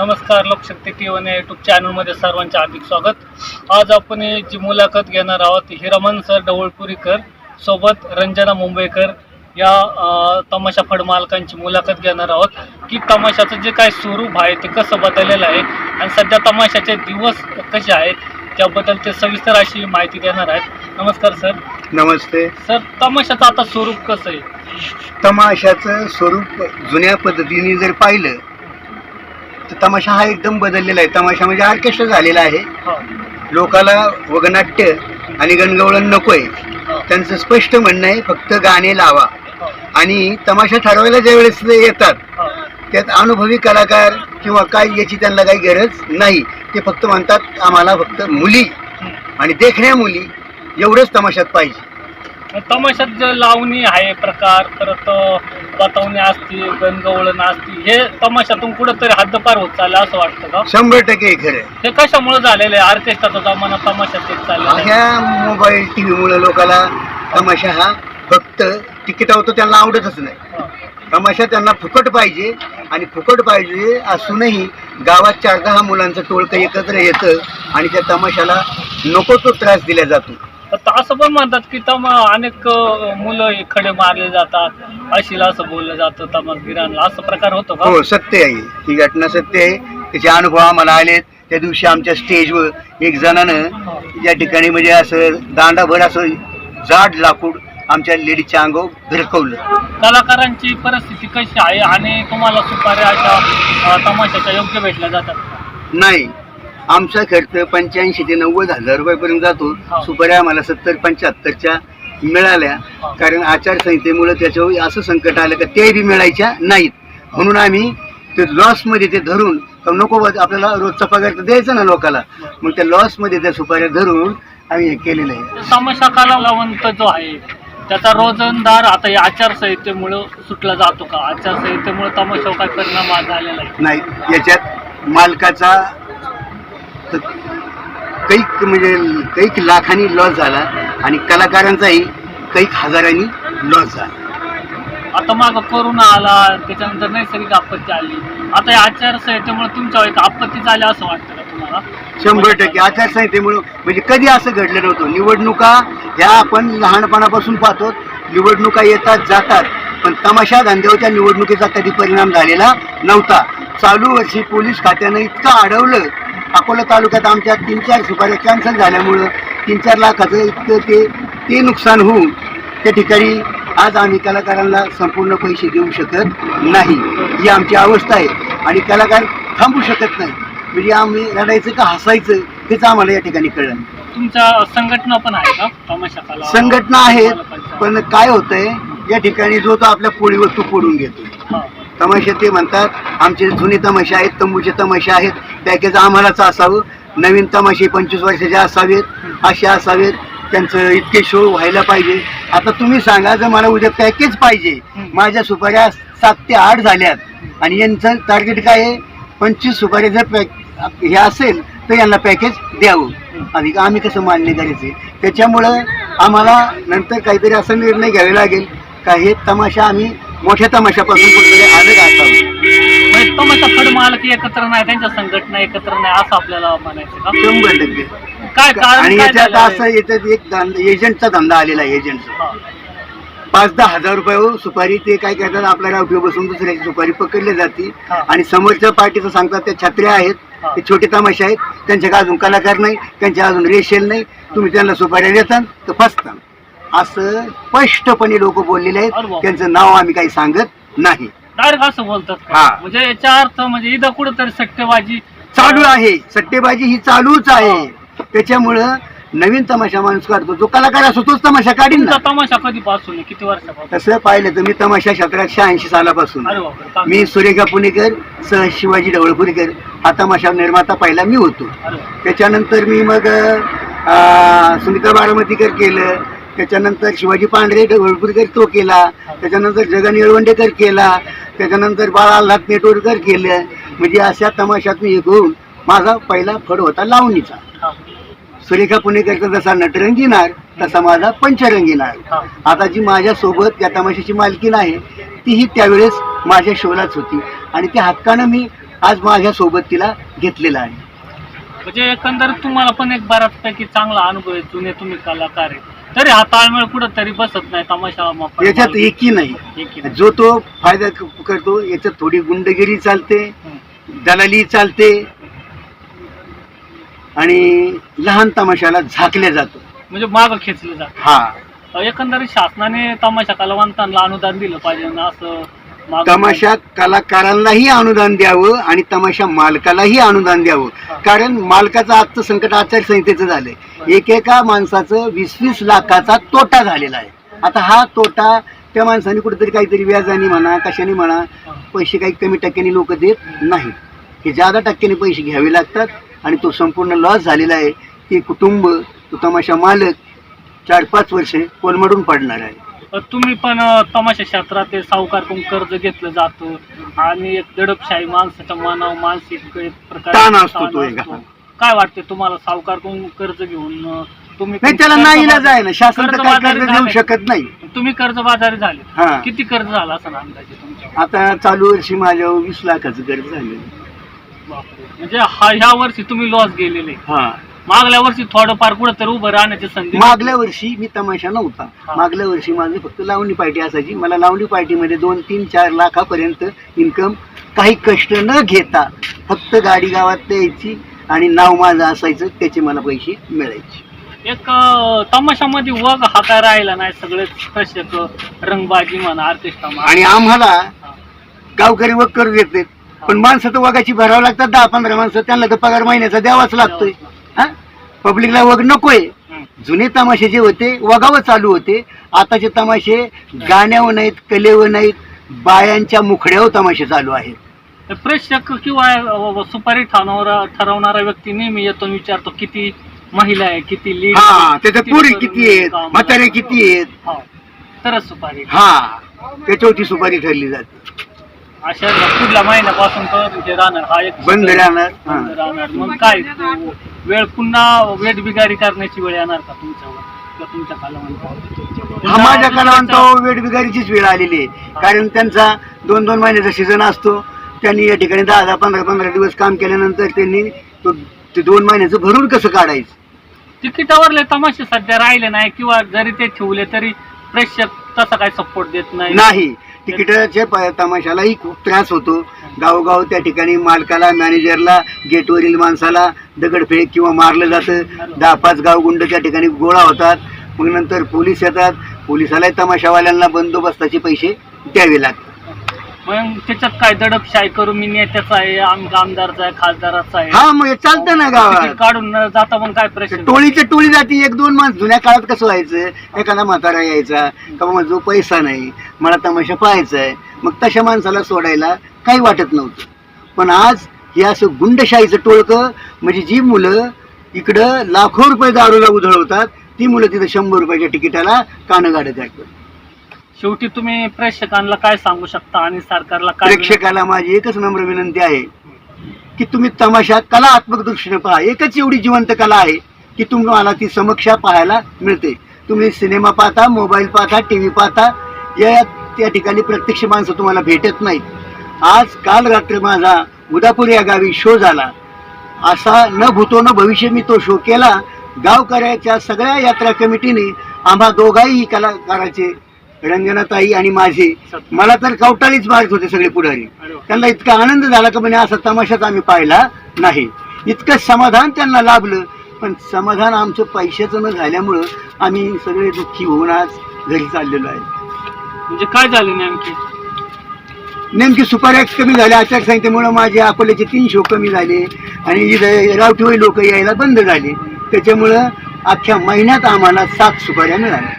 नमस्कार Lokshakti T one YouTube चॅनलमध्ये सर्वांचे हार्दिक स्वागत. आज आपण जी मुलाखत घेणार आहोत ही रमण सर ढवळपुरीकर सोबत रंजना मुंबईकर या तमाशा फड मालकांची मुलाखत घेणार आहोत. की तमाशाचं जे काय स्वरूप आहे ते कसं बदललेलं आहे आणि सध्या तमाशाचे दिवस कसे आहेत त्याबद्दल ते सविस्तर अशी माहिती देणार आहेत. नमस्कार सर. नमस्ते. सर तमाशाचं आता स्वरूप कसं आहे? तमाशाचं स्वरूप जुन्या पद्धतीने जर पाहिलं तर तमाशा हा एकदम बदललेला आहे. तमाशा म्हणजे ऑर्केस्ट्रा झालेला आहे. लोकाला वगनाट्य आणि गणगवळण नको आहे त्यांचं स्पष्ट म्हणणं आहे फक्त गाणे लावा. आणि तमाशा ठरवायला ज्या वेळेस ते येतात. त्यात अनुभवी कलाकार किंवा काय याची त्यांना काही गरज नाही. ते फक्त म्हणतात आम्हाला फक्त मुली. आणि देखण्या मुली एवढंच तमाशात पाहिजे. तमाशात जे लावणी आहे प्रकार परत बतावणी असते गणगवळण असते हे तमाशातून कुठंतरी हद्दपार होत चाललं असं वाटतं का? शंभर टक्के हे खरं. हे कशामुळे झालेलं आहे? ऑर्केस्ट्राचा जमाना तमाशात येत चाललेला आहे. ह्या मोबाईल टी व्हीमुळे लोकाला तमाशा हा फक्त तिकीट होतो त्यांना आवडतच नाही. तमाशा त्यांना फुकट पाहिजे आणि फुकट पाहिजे असूनही गावात चार दहा मुलांचं टोळकं एकत्र येतं आणि त्या तमाशाला नको तो त्रास दिला जातो. तर असं पण म्हणतात की तमा अनेक मुलं खडे मारले जातात. अशीला असं बोललं जातं तमासगिरांना असं प्रकार होतो का? हो सत्य आहे. ही घटना सत्य आहे. त्याचे अनुभव आम्हाला आलेत. त्या दिवशी आमच्या स्टेजवर एक जणानं या ठिकाणी म्हणजे असं दांडाभर असं जाड लाकूड आमच्या लेडीजच्या अंगावर भिरकवलं कलाकारांची परिस्थिती कशी आहे? आणि तुम्हाला सुपाऱ्या अशा तमाशाच्या योग्य भेटल्या जातात नाही. आमचा खर्च पंच्याऐंशी ते नव्वद हजार रुपयापर्यंत जातो. सुपाऱ्या आम्हाला सत्तर पंच्याहत्तरच्या मिळाल्या. कारण आचारसंहितेमुळे त्याच्यावर असं संकट आलं का ते बी मिळायच्या नाहीत. म्हणून आम्ही ते लॉसमध्ये ते धरून नको आपल्याला रोजचा पगार तर द्यायचा ना लोकाला. मग त्या लॉसमध्ये त्या सुपाऱ्या धरून आम्ही हे केलेलं आहे. तमाशा कलावंत जो आहे त्याचा रोजंदार आता या आचारसंहितेमुळं सुटला जातो का? आचारसंहितेमुळे तमाशावर काय परिणाम आज झालेला आहे? नाही याच्यात मालकाचा तर कैक म्हणजे कैक लाखांनी लॉस झाला आणि कलाकारांचाही कैक हजारांनी लॉस झाला. आता माग कोरोना आला त्याच्यानंतर नैसर्गिक आपत्ती आली. आता या आचारसंहितेमुळे तुमच्यावर एक आपत्ती झाली असं वाटतं का तुम्हाला? शंभर टक्के. आचारसंहितेमुळं म्हणजे कधी असं घडलं नव्हतं? निवडणुका ह्या आपण लहानपणापासून पाहतो. निवडणुका येतात जातात. पण तमाशा धंद्यावरच्या निवडणुकीचा कधी परिणाम झालेला नव्हता. चालू वर्षी पोलीस खात्यानं इतकं अडवलं अकोला तालुक्यात आमच्या तीन चार सुपाऱ्या कॅन्सल झाल्यामुळं तीन चार लाखाचं इतकं ते ते नुकसान होऊन त्या ठिकाणी आज आम्ही कलाकारांना संपूर्ण पैसे देऊ शकत नाही. ही आमची अवस्था आहे. आणि कलाकार थांबू शकत नाही. म्हणजे आम्ही रडायचं का हसायचं हेच आम्हाला या ठिकाणी कळलं तुमच्या संघटना पण आहे का? संघटना आहेत पण काय होतंय या ठिकाणी जो तो आपल्या पोळीवर तू पडून घेतो. तमाशे ते म्हणतात आमचे जुने तमाशे आहेत तंबूचे तमाशे आहेत पॅकेज आम्हालाच असावं. नवीन तमाशे पंचवीस वर्षाचे असावेत असे असावेत. त्यांचं इतके शो व्हायला पाहिजे. आता तुम्ही सांगा जर मला उद्या पॅकेज पाहिजे माझ्या सुपाऱ्या सात ते आठ झाल्यात आणि यांचं टार्गेट काय आहे? पंचवीस सुपाऱ्या जर पॅक हे असेल तर यांना पॅकेज द्यावं. आणि आम्ही कसं मान्य करायचे? त्याच्यामुळं आम्हाला नंतर काहीतरी असा निर्णय घ्यावा लागेल. का हे तमाशा आम्ही मोठ्या तमाशापासून कुठेतरी अलग असावं म्हणजे तमाशा फड मालक एकत्र नाही त्यांच्या संघटना एकत्र नाही असं आपल्याला म्हणायचं का शंभर टक्के काय कारण आणि काय याच्यात? असं याच्यात एक धंदा एजंटचा धंदा आलेला आहे एजंटचा हा. पाच दहा हजार रुपये सुपारी ते काय करतात आपल्या गावठी बसून दुसऱ्याची सुपारी पकडली जाते हा. आणि समोरच्या पार्टीचं सांगतात त्या छत्र्या आहेत हा. ते छोटे तमाशे आहेत त्यांच्या अजून कलाकार नाही त्यांच्या अजून रेशेल नाही तुम्ही त्यांना सुपाऱ्या देतात तर फसता असं स्पष्टपणे लोक बोललेले अरे आहेत बाप. त्यांचं नाव आम्ही काही सांगत नाही. डायरेक्ट असं बोलतात का? हा. म्हणजे याचा अर्थ म्हणजे इथं कुठंतरी सट्टेबाजी चालू आहे. सट्टेबाजी ही चालूच आहे. त्याच्यामुळं नवीन तमाशा माणूस काढतो. जो कलाकार असतो तोच तमाशा काढीन ना. तुमचा तमाशा कधीपासून आहे? किती वर्षापासून? तसं पाहिलं तर मी तमाशा क्षेत्रात शहाऐंशी सालापासून. अरे बापरे चांगलं. मी सुरेखा पुणेकर सह शिवाजी ढवळपुरीकर हा तमाशा निर्माता पहिला मी होतो. अरे बापरे. त्याच्यानंतर मी मग अं, सुनीता बारामतीकर केलं. त्याच्यानंतर शिवाजी पांढरे ढवळपुरीकर तो केला. त्याच्यानंतर जगन येळवंडेकर केला. त्याच्यानंतर बाळालाथ नेटवर्कर केलं. म्हणजे अशा तमाशात मी करून माझा पहिला फड होता लावणीचा. सुरेखा पुणेकरचा जसा नटरंगीनार तसा माझा पंचरंगीनार. आता जी माझ्या सोबत त्या तमाशाची मालकीन आहे तीही त्यावेळेस माझ्या शोलाच होती. आणि त्या हक्कानं मी आज माझ्या सोबत तिला घेतलेला आहे. म्हणजे एकंदरीत तुम्हाला पण एक बऱ्याचपैकी चांगला अनुभव आहे जुने तुम्ही कलाकार आहे. तरी हा ताळमेळ कुठं तरी बसत नाही तमाशा याच्यात नाही. एकी नाही. जो तो फायदा क- करतो याच्यात थोडी गुंडगिरी चालते हं. दलाली चालते आणि लहान तमाशाला झाकल्या जातो. म्हणजे मागं खेचलं जात. हा. एकंदरीत शासनाने तमाशा कलावंतांना अनुदान दिलं पाहिजे ना असं तमाशा कलाकारांनाही अनुदान द्यावं आणि तमाशा मालकालाही अनुदान द्यावं. कारण मालकाचं आजचं संकट आचारसंहितेचं झालंय. एकेका माणसाचं वीस वीस लाखाचा तोटा झालेला आहे. आता हा तोटा त्या माणसाने कुठेतरी काहीतरी व्याजाने म्हणा कशाने म्हणा पैसे काही कमी टक्क्याने लोक देत नाहीत. हे जादा टक्क्याने पैसे घ्यावे लागतात आणि तो संपूर्ण लॉस झालेला आहे ते कुटुंब तो तमाशा मालक चार पाच वर्षे कोलमडून पडणार आहे. तुम्ही पण तमाशा क्षेत्रात सावकारकडून कर्ज घेतलं जातं आणि एक दडपशाही माणसाच्या मनावर मानसिक एक प्रकारे ताण असतो तो एक. असतो. काय वाटते तुम्हाला सावकारकडून कर्ज घेऊन अं, तुम्ही नाही त्याला कर्ज नाही इलाज बाजार- आहे ना शासन तर काय कर्जबाजारी कर्ज देऊ झाले. शकत नाही तुम्ही कर्जबाजारी झाले हा किती कर्ज झालं असं अंदाजे तुमच्या आता चालू वर्षी माझ्यावर वीस लाखाचं कर्ज झालं बापरे. म्हणजे हा ह्या वर्षी तुम्ही लॉस गेलेले हा मागल्या वर्षी थोडंफार कुठं तर उभं राहण्याची संधी मागल्या वर्षी मी तमाशा नव्हता. हा. मागल्या वर्षी माझी फक्त लावणी पार्टी असायची. मला लावणी पार्टीमध्ये दोन तीन चार लाखापर्यंत इन्कम काही कष्ट न घेता फक्त गाडी गावात यायची आणि नाव माझं असायचं त्याचे मला पैसे मिळायचे. एक अं, तमाशामध्ये वग हा काय राहिला नाही सगळेच प्रेक्षक रंगबाजी म्हणा म्हणा. आणि आम्हाला. गावकरी वग करू देत नाहीत. पण माणसं तर वगाची भरावं लागतात दहा पंधरा माणसं त्यांना तर पगार महिन्याचा द्यावाच लागतोय. हा? पब्लिकला वग नकोय. हं. जुने तमाशे जे होते वगावर चालू होते. आताचे तमाशे गाण्यावर नाहीत कलेवर नाहीत बायांच्या मुखड्यावर तमाशे चालू आहेत. प्रेक्षक किंवा सुपारी ठरवणारा ठरवणारा व्यक्ती नेहमी येतो विचारतो किती महिला आहे किती लीड हा त्याच्यात पुरी किती आहेत म्हातारे किती आहेत. तरच सुपारी. हा त्याच्यावरती सुपारी ठरली जाते. अशा पुढल्या महिन्यापासून तर हे राहणार हा एक बंद राहणार हा. बंद राहणार. मग काय? वेळ पुन्हा वेट बिगारी करण्याची वेळ येणार का तुमच्यावर? किंवा तुमच्या कालावंतावर? हा माझ्या कलावंतावर वेठबिगारीचीच वेळ आलेली आहे. कारण त्यांचा दोन दोन महिन्याचा सीझन असतो. त्यांनी या ठिकाणी दहा दहा पंधरा पंधरा दिवस काम केल्यानंतर त्यांनी तो ते दोन महिन्याचं भरून कसं काढायचं? तिकिटावरले तमाशे सध्या राहिले नाही. किंवा जरी ते ठेवले तरी प्रेक्षक तसा काही सपोर्ट देत नाही. नाही. तिकिटाच्या प- तमाशालाही खूप त्रास होतो. गावोगाव त्या ठिकाणी मालकाला मॅनेजरला गेटवरील माणसाला दगडफेक किंवा मारलं जातं. दहा पाच गावगुंड त्या ठिकाणी गोळा होतात. मग नंतर पोलीस येतात. पोलिसालाही तमाशावाल्यांना बंदोबस्ताचे पैसे द्यावे लागतात. मग त्याच्यात काय दडपशाही करू? मी नेत्याचा आहे आम आमदारचा आहे खासदाराचा आहे. हा मग हे चालतं ना गावात. तिकीट काढून न जाता मग काय प्रश्न? टोळीच्या टोळी जाती एक दोन माणस. जुन्या काळात कसं व्हायचं? एखादा म्हातारा यायचा का बाबा जो पैसा नाही मला तमाशा पाहायचा आहे मग तशा माणसाला सोडायला काही वाटत नव्हतं. पण आज हे असं गुंडशाहीचं टोळकं म्हणजे जी मुलं इकडं लाखो रुपये दारूला उधळवतात ती मुलं तिथं शंभर रुपयाच्या तिकिटाला कानं गाडं काढतात शेवटी तुम्ही प्रेक्षकांना काय सांगू शकता आणि सरकारला काय प्रेक्षकाला माझी एकच नम्र विनंती आहे की तुम्ही तमाशा कलात्मक दृष्टीने पहा. एकच एवढी जिवंत कला आहे की तुम्हाला ती समक्षा पाहायला मिळते. तुम्ही सिनेमा पाहता मोबाईल पाहता टी व्ही पाहता या त्या ठिकाणी प्रत्यक्ष माणसं तुम्हाला भेटत नाहीत. आज काल रात्री माझा उदापूर या गावी शो झाला. असा न भूतो न भविष्य मी तो शो केला. गावकऱ्याच्या सगळ्या यात्रा कमिटीने आम्हा दोघाही कलाकाराचे रंजनाताई आणि माझे. मला तर कवटाळीच मारत होते सगळे पुढारी. त्यांना इतका आनंद झाला का म्हणे असा तमाशाच आम्ही पाहिला नाही. इतकं समाधान त्यांना लाभलं. पण समाधान आमचं पैशाचं न झाल्यामुळं आम्ही सगळे दुःखी होऊन आज घरी चाललेलो आहे. म्हणजे काय झालं नेमकी? नेमकी सुपाऱ्या कमी झाल्या आचारसंहितेमुळं माझे अकोल्याचे तीन शो कमी झाले आणि इथं रावठीवही लोक यायला बंद झाले. त्याच्यामुळं अख्ख्या महिन्यात आम्हाला सात सुपाऱ्या मिळाल्या.